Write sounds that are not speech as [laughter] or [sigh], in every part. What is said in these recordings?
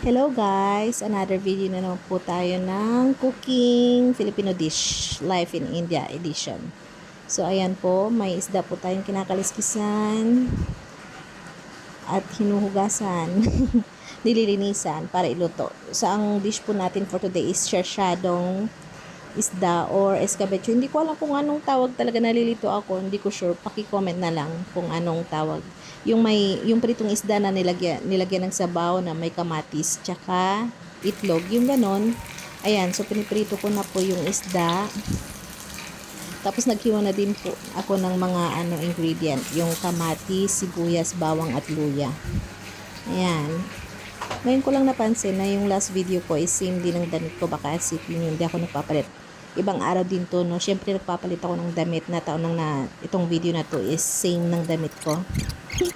Hello guys! Another video na naman po tayo ng cooking Filipino dish Life in India edition. So ayan po, may isda po tayong kinakaliskisan at hinuhugasan, [laughs] nililinisan para iluto. So ang dish po natin for today is sharshadong isda or escabeche. Hindi ko alam kung anong tawag talaga nalilito ako. Hindi ko sure. Paki-comment na lang kung anong tawag. Yung may yung pritong isda na nilagyan nilagyan ng sabaw na may kamatis tsaka itlog. Yung ganon. Ayan, so piniprito ko na po yung isda. Tapos naghiwa na din po ako ng mga ano ingredient, yung kamatis, sibuyas, bawang at luya. Ayan. Ngayon ko lang napansin na yung last video ko is same din ng damit ko. Baka isipin yun, hindi ako nagpapalit. Ibang araw din to, no? Siyempre, nagpapalit ako ng damit na taon nang na itong video na to is same ng damit ko.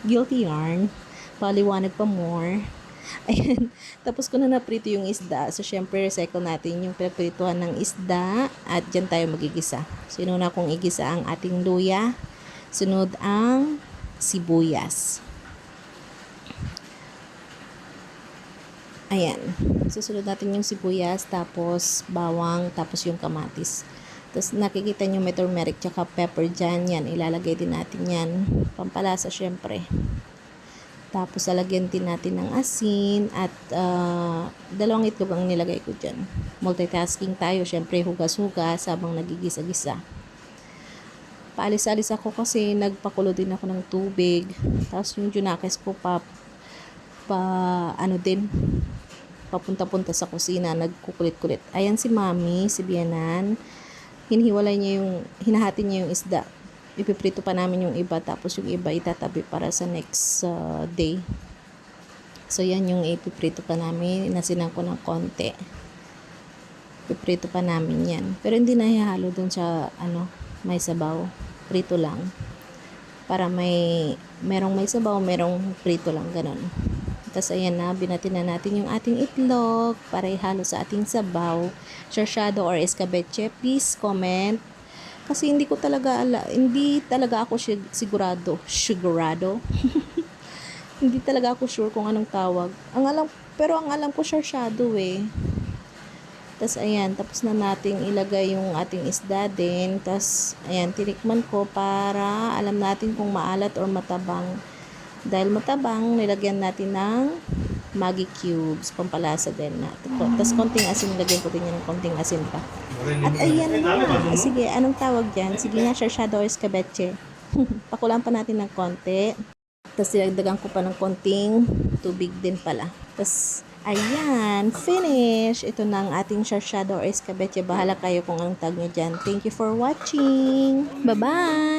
Guilty yarn. Paliwanag pa more. [laughs] Ayan. Tapos ko na naprito yung isda. So, syempre, recycle natin yung pinagprituhan ng isda. At dyan tayo magigisa. So, inuna kong igisa ang ating luya. Sunod ang sibuyas. Ayan. Susunod natin yung sibuyas, tapos bawang, tapos yung kamatis. Tapos nakikita nyo may turmeric tsaka pepper dyan. Yan, ilalagay din natin yan. Pampalasa syempre. Tapos lalagyan din natin ng asin at uh, dalawang itlog ang nilagay ko dyan. Multitasking tayo, syempre hugas-hugas habang nagigisa-gisa. Paalis-alis ako kasi nagpakulo din ako ng tubig. Tapos yung junakes ko pa, pa ano din, papunta-punta sa kusina, nagkukulit-kulit. Ayan si Mami, si Bianan. Hinihiwalay niya yung, hinahati niya yung isda. Ipiprito pa namin yung iba, tapos yung iba itatabi para sa next uh, day. So, yan yung ipiprito pa namin. Inasinan ko ng konti. Ipiprito pa namin yan. Pero hindi na ihalo dun sa, ano, may sabaw. Prito lang. Para may, merong may sabaw, merong prito lang, ganun. Tapos ayan na, binatin na natin yung ating itlog para ihalo sa ating sabaw. Sharshado or escabeche, please comment. Kasi hindi ko talaga ala, hindi talaga ako sig- sigurado, sigurado. [laughs] hindi talaga ako sure kung anong tawag. Ang alam, pero ang alam ko sharshado eh. Tapos ayan, tapos na nating ilagay yung ating isda din. Tapos ayan, tinikman ko para alam natin kung maalat or matabang. Dahil matabang, nilagyan natin ng Maggi cubes, pampalasa din na. Tapos konting asin, nilagyan ko din yan ng konting asin pa. At ayan na. Sige, anong tawag dyan? Sige nga, sharshado or escabeche. [laughs] Pakulaan pa natin ng konti. Tapos dinagdagan ko pa ng konting tubig din pala. Tapos, ayan, finish. Ito na ang ating sharshado or escabeche. Bahala kayo kung anong tag nyo dyan. Thank you for watching. Bye-bye!